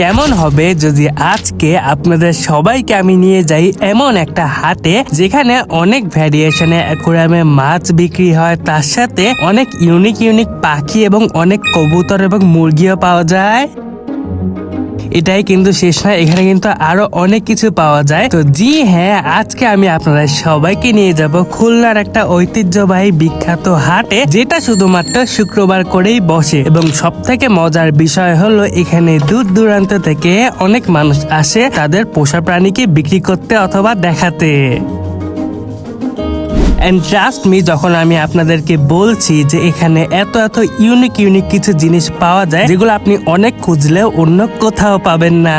কেমন হবে যদি আজকে আপনাদের সবাইকে আমি নিয়ে যাই এমন একটা হাটে যেখানে অনেক ভ্যারিয়েশনে অ্যাকোরিয়ামে মাছ বিক্রি হয়, তার সাথে অনেক ইউনিক ইউনিক পাখি এবং অনেক কবুতর এবং মুরগিও পাওয়া যায়। এটাই কিন্তু শেষ নয়। এখানে কিন্তু আরও অনেক কিছু পাওয়া যায়। তো জি হ্যাঁ আজকে আমি আপনারা সবাইকে নিয়ে যাব খুলনার একটা ঐতিহ্যবাহী বিখ্যাত হাটে, যেটা শুধুমাত্র শুক্রবার করেই বসে। এবং সব থেকে মজার বিষয় হলো, এখানে দূর দূরান্ত থেকে অনেক মানুষ আসে তাদের পোষা প্রাণীকে বিক্রি করতে অথবা দেখাতে। অ্যান্ড ট্রাস্ট মি যখন আমি আপনাদেরকে বলছি যে এখানে এত এত ইউনিক ইউনিক কিছু জিনিস পাওয়া যায়, যেগুলো আপনি অনেক খুঁজলেও অন্য কোথাও পাবেন না।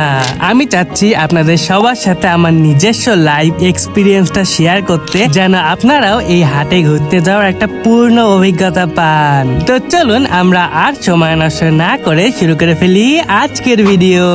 আমি চাচ্ছি আপনাদের সবার সাথে আমার নিজস্ব লাইভ এক্সপিরিয়েন্সটা শেয়ার করতে, যেন আপনারাও এই হাটে ঘুরতে যাওয়ার একটা পূর্ণ অভিজ্ঞতা পান। তো চলুন আমরা আর সময় নষ্ট না করে শুরু করে ফেলি আজকের ভিডিও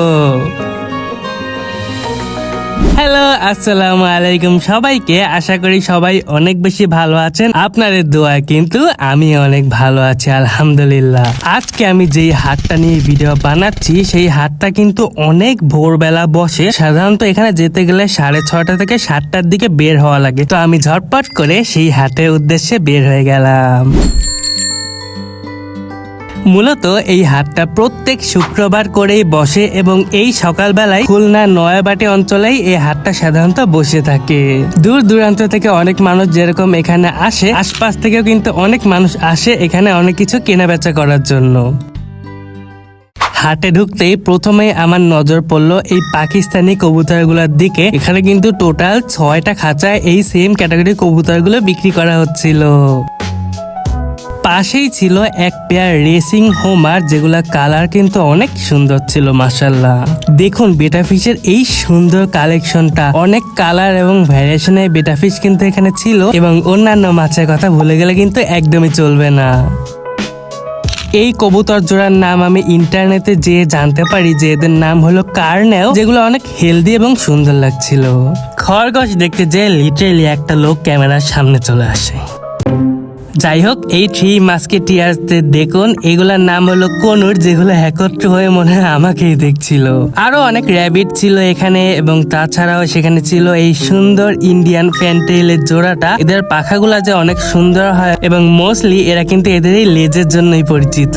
হ্যালো আসসালামু আলাইকুম সবাইকে। আশা করি সবাই অনেক বেশি ভালো আছেন। আপনাদের দোয়া কিন্তু আমি অনেক ভালো আছি, আলহামদুলিল্লাহ। আজকে আমি যেই হাটটা নিয়ে ভিডিও বানাচ্ছি, সেই হাটটা কিন্তু অনেক ভোরবেলা বসে। সাধারণত এখানে যেতে গেলে সাড়ে ছটা থেকে সাতটার দিকে বের হওয়া লাগে। তো আমি ঝটপট করে সেই হাটের উদ্দেশ্যে বের হয়ে গেলাম। মূলত এই হাটটা প্রত্যেক শুক্রবার করেই বসে এবং এই সকালবেলায় খুলনা নয়াবাটি অঞ্চলেই এই হাটটা সাধারণত বসে থাকে। দূর দূরান্ত থেকে অনেক মানুষ যেরকম এখানে আসে, আশপাশ থেকেও কিন্তু অনেক মানুষ আসে এখানে অনেক কিছু কেনা বেচা করার জন্য। হাটে ঢুকতেই প্রথমে আমার নজর পড়ল এই পাকিস্তানি কবুতরগুলোর দিকে। এখানে কিন্তু টোটাল ছয়টা খাঁচায় এই সেম ক্যাটাগরি কবুতরগুলো বিক্রি করা হচ্ছিল। পাশেই ছিল এক পেয়ার রেসিং হোমার যেগুলা কালার কিন্তু অনেক সুন্দর ছিল মাসাল্লাহ দেখুন বেটা ফিশের এই সুন্দর কালেকশনটা অনেক কালার এবং ভ্যারিয়েশনের বেটা ফিশ কিন্তু এখানে ছিল এবং অন্যান্য মাছের কথা ভুলে গেলে কিন্তু একদমই চলবে না। এই কবুতর জোড়ার নাম আমি ইন্টারনেটে যেয়ে জানতে পারি যে এদের নাম হলো কার্নেল যেগুলো অনেক হেলদি এবং সুন্দর লাগছিল। খরগোশ দেখতে যে লিটারেলি একটা লোক ক্যামেরার সামনে চলে আসে। যাই হোক এই থ্রি মাস্কেটিয়ার্সদের দেখুন, এগুলার নাম হলো কনুর, যেগুলো একত্র হয়ে মনে হয় আমাকেই দেখছিল। আরও অনেক র্যাবিট ছিল এখানে, এবং তাছাড়াও সেখানে ছিল এই সুন্দর ইন্ডিয়ান ফ্যান্টেইলের জোড়াটা। এদের পাখাগুলা যে অনেক সুন্দর হয়, এবং মোস্টলি এরা কিন্তু এদের এই লেজের জন্যই পরিচিত।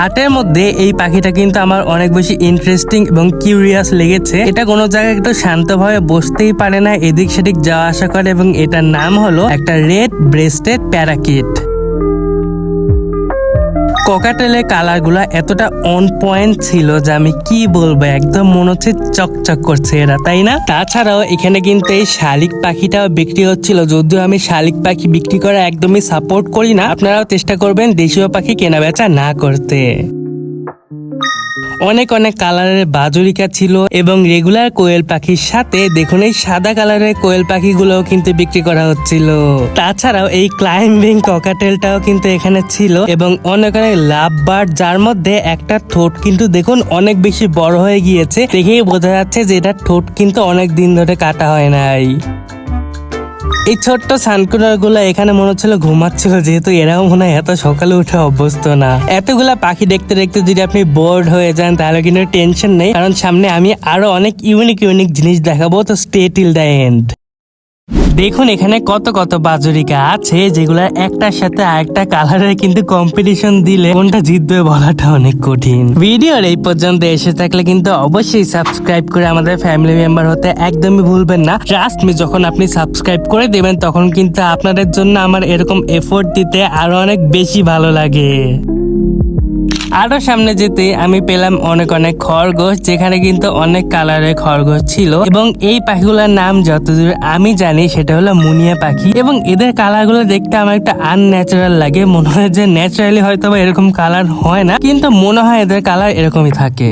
হাটের মধ্যে এই পাখিটা কিন্তু আমার অনেক বেশি ইন্টারেস্টিং এবং কিউরিয়াস লেগেছে। এটা কোনো জায়গায় একটু শান্তভাবে বসতেই পারে না, এদিক সেদিক যাওয়া আসা করে এবং এটার নাম হলো একটা রেড ব্রেস্টেড প্যারাকিট ককাটেলের কালারগুলো এতটা অন পয়েন্ট ছিল যে আমি কি বলব, একদম মনে হচ্ছে চকচক করছে এরা, তাই না? তাছাড়াও এখানে কিন্তু এই শালিক পাখিটাও বিক্রি হচ্ছিল, যদিও আমি শালিক পাখি বিক্রি করা একদমই সাপোর্ট করি না। আপনারাও চেষ্টা করবেন দেশীয় পাখি কেনা বেচা না করতে। অনেক অনেক কালারের বাজুরিকা ছিল এবং রেগুলার কোয়েল পাখির সাথে দেখুন এই সাদা কালারের কোয়েল পাখিগুলোও কিন্তু বিক্রি করা হচ্ছিল। তাছাড়াও এই ক্লাইম্বিং ককাটেলটাও কিন্তু এখানে ছিল এবং অনেক অনেক লাভ বার্ড যার মধ্যে একটা ঠোঁট কিন্তু দেখুন অনেক বেশি বড় হয়ে গিয়েছে। দেখেই বোঝা যাচ্ছে যে এটার ঠোঁট কিন্তু অনেক দিন ধরে কাটা হয় নাই। এই ছোট্ট সানকুলারগুলা এখানে মনে হচ্ছিল ঘুমাচ্ছিল, যেহেতু এরাও মনে হয় এত সকালে উঠে অভ্যস্ত না। এতগুলা পাখি দেখতে দেখতে যদি আপনি বোর্ড হয়ে যান, তাহলে কিন্তু টেনশন নেই, কারণ সামনে আমি আরও অনেক ইউনিক ইউনিক জিনিস দেখাবো, তো স্টে টিল দ্য এন্ড দেখুন, এখানে কত কত বাজুরিকা আছে যেগুলোর একটার সাথে আরেকটা কালারের কিন্তু কম্পিটিশন দিলে কোনটা জিতবে বলাটা অনেক কঠিন। ভিডিওর এই পর্যন্ত এসে থাকলে কিন্তু অবশ্যই সাবস্ক্রাইব করে আমাদের ফ্যামিলি মেম্বার হতে একদমই ভুলবেন না। ট্রাস্ট মি যখন আপনি সাবস্ক্রাইব করে দেবেন, তখন কিন্তু আপনাদের জন্য আমার এরকম এফোর্ট দিতে আরও অনেক বেশি ভালো লাগে। আরও সামনে যেতে আমি পেলাম অনেক অনেক খরগোশ, যেখানে কিন্তু অনেক কালারের খরগোশ ছিল। এবং এই পাখিগুলোর নাম যতদূর আমি জানি সেটা হলো মুনিয়া পাখি। এবং এদের কালারগুলো দেখতে আমার একটা আনন্যাচারাল লাগে। মনে হয় যে ন্যাচারালি হয়তো বা এরকম কালার হয় না, কিন্তু মনে হয় এদের কালার এরকমই থাকে।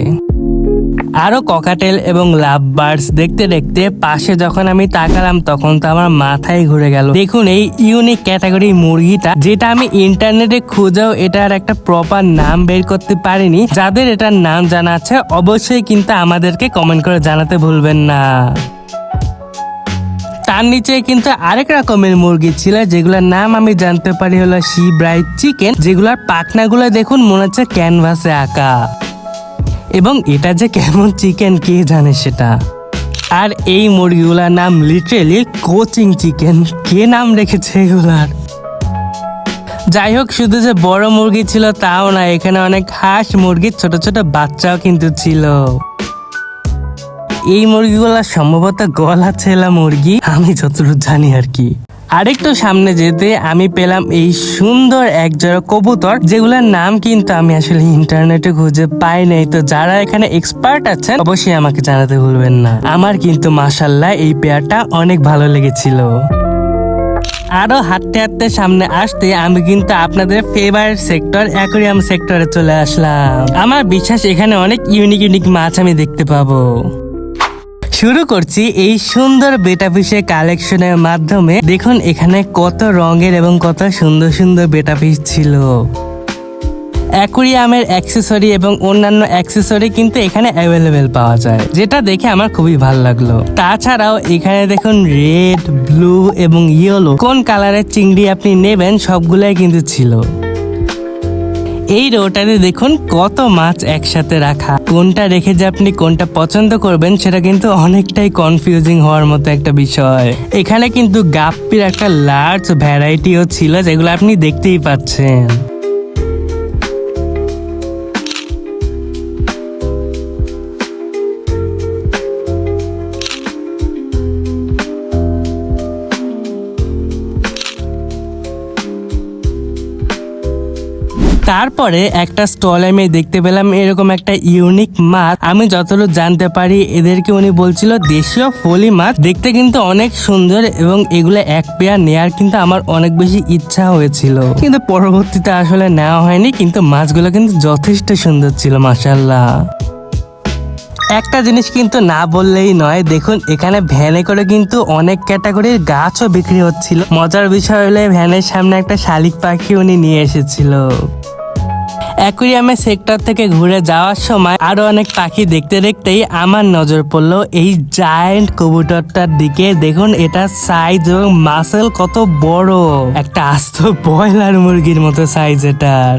আরও ককাটেল এবং লাভ বার্ডস দেখতে দেখতে পাশে যখন আমি তাকালাম, তখন তো আমার মাথায় ঘুরে গেল। দেখুন এই ইউনিক ক্যাটাগরি মুরগিটা, যেটা আমি ইন্টারনেটে খুঁজেও এটার একটা প্রপার নাম বের করতে পারিনি। যাদের এটার নাম জানা আছে, অবশ্যই কিন্তু আমাদেরকে কমেন্ট করে জানাতে ভুলবেন না। তার নিচে কিন্তু আরেক রকমের মুরগি ছিল, যেগুলোর নাম আমি জানতে পারি হলো সি ব্রাইট চিকেন যেগুলোর পাখনাগুলো দেখুন মনে হচ্ছে ক্যানভাসে আঁকা। এবং এটা যে কেমন চিকেন কে জানে সেটা? আর এই মুরগিগুলার নাম লিটারেলি কোচিং চিকেন কে নাম রেখেছে এগুলার? যাই হোক, শুধু যে বড় মুরগি ছিল তাও না, এখানে অনেক হাঁস মুরগির ছোট ছোট বাচ্চাও কিন্তু ছিল। এই মুরগিগুলা সম্ভবত গলা ছেলা মুরগি, আমি যতটুকু জানি আর কি। আরেকটু সামনে যেতে আমি পেলাম এই সুন্দর এক জোড়া কবুতর, যেগুলোর নাম কিন্তু আমি আসলে ইন্টারনেটে খুঁজে পাই নাই। তো যারা এখানে এক্সপার্ট আছেন, অবশ্যই আমাকে জানাতে ভুলবেন না। আমার কিন্তু মাসাল্লাহ এই পেয়ারটা অনেক ভালো লেগেছিল। আরও হাঁটতে হাঁটতে সামনে আসতে আমি কিন্তু আপনাদের ফেভারিট সেক্টর অ্যাকোরিয়াম সেক্টরে চলে আসলাম। আমার বিশ্বাস এখানে অনেক ইউনিক ইউনিক মাছ আমি দেখতে পাবো। শুরু করছি এই সুন্দর বেটা ফিশের কালেকশনের মাধ্যমে। দেখুন, এখানে কত রঙের এবং কত সুন্দর সুন্দর বেটা ফিশ ছিল। অ্যাকুরিয়ামের অ্যাক্সেসরি এবং অন্যান্য অ্যাক্সেসরি কিন্তু এখানে অ্যাভেলেবেল পাওয়া যায়, যেটা দেখে আমার খুবই ভালো লাগল। তাছাড়াও এখানে দেখুন রেড ব্লু এবং ইয়েলো কোন কালারের চিংড়ি আপনি নেবেন, সবগুলাই কিন্তু ছিল। এই রোটাতে দেখুন কত মাছ একসাথে রাখা। কোনটা রেখে যে আপনি কোনটা পছন্দ করবেন, সেটা কিন্তু অনেকটাই কনফিউজিং হওয়ার মতো একটা বিষয়। এখানে কিন্তু গাপ্পির একটা লার্জ ভ্যারাইটিও ছিল, যেগুলো আপনি দেখতেই পাচ্ছেন। তারপরে একটা স্টলে আমি দেখতে পেলাম, এরকম একটা ইউনিক মাছ। আমি যতটুকু জানতে পারি, এদেরকে উনি বলছিল দেশীয় ফলি মাছ। দেখতে কিন্তু অনেক সুন্দর এবং এগুলো এক পেয়ার নেয়ার কিন্তু আমার অনেক বেশি ইচ্ছা হয়েছিল। কিন্তু পরবর্তীতে আসলে নেওয়া হয়নি, কিন্তু মাছগুলো কিন্তু যথেষ্ট সুন্দর ছিল মাসাল্লাহ একটা জিনিস কিন্তু না বললেই নয়, দেখুন, এখানে ভ্যানে করে কিন্তু অনেক ক্যাটাগরির গাছও বিক্রি হচ্ছিল। মজার বিষয় হলে ভ্যানের সামনে একটা শালিক পাখি উনি নিয়ে এসেছিল। অ্যাকুরিয়ামের সেক্টর থেকে ঘুরে যাওয়ার সময় আরও অনেক পাখি দেখতে দেখতেই আমার নজর পড়ল এই জায়েন্ট কবুতরটার দিকে। দেখুন এটা সাইজ এবং মাসেল কত বড়। একটা আস্ত ব্রয়লার মুরগির মতো সাইজ এটার।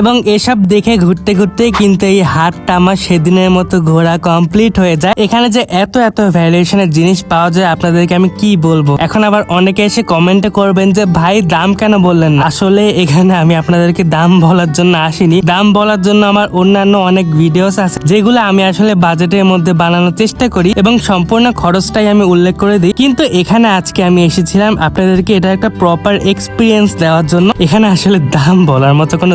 এবং এসব দেখে ঘুরতে ঘুরতে কিন্তু এই হাটটা আমার সেদিনের মতো ঘোরা কমপ্লিট হয়ে যায়। এখানে যে এত এত ভ্যারিয়েশনের জিনিস পাওয়া যায়, আপনাদেরকে আমি কি বলব? এখন আবার অনেকে এসে কমেন্টে করবেন যে, ভাই, দাম কেন বললেন? আসলে এখানে আমি আপনাদেরকে দাম বলার জন্য আসিনি। দাম বলার জন্য আমার অন্যান্য অনেক ভিডিওস আছে, যেগুলো আমি আসলে বাজেটের মধ্যে বানানোর চেষ্টা করি এবং সম্পূর্ণ খরচটাই আমি উল্লেখ করে দিই। কিন্তু এখানে আজকে আমি এসেছিলাম আপনাদেরকে এটা একটা প্রপার এক্সপিরিয়েন্স দেওয়ার জন্য। এখানে আসলে দাম বলার মতো কোনো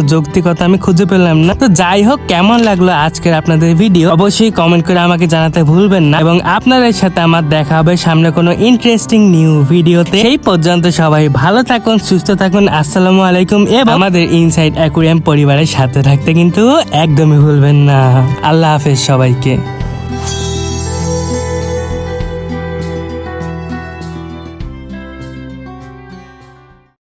যৌক্তিকতা আমি খুঁজে পেলাম না। তো যাই হোক, কেমন লাগল আজকের আপনাদের ভিডিও অবশ্যই কমেন্ট করে আমাকে জানাতে ভুলবেন না। এবং আপনাদের সাথে আমার দেখা হবে সামনে কোনো ইন্টারেস্টিং নিউ ভিডিওতে সেই পর্যন্ত সবাই ভালো থাকুন, সুস্থ থাকুন। আসসালামু আলাইকুম। এবং আমাদের ইনসাইড অ্যাকুরিয়াম পরিবারের সাথে থাকতে কিন্তু একদমই ভুলবেন না। আল্লাহ হাফেজ সবাইকে।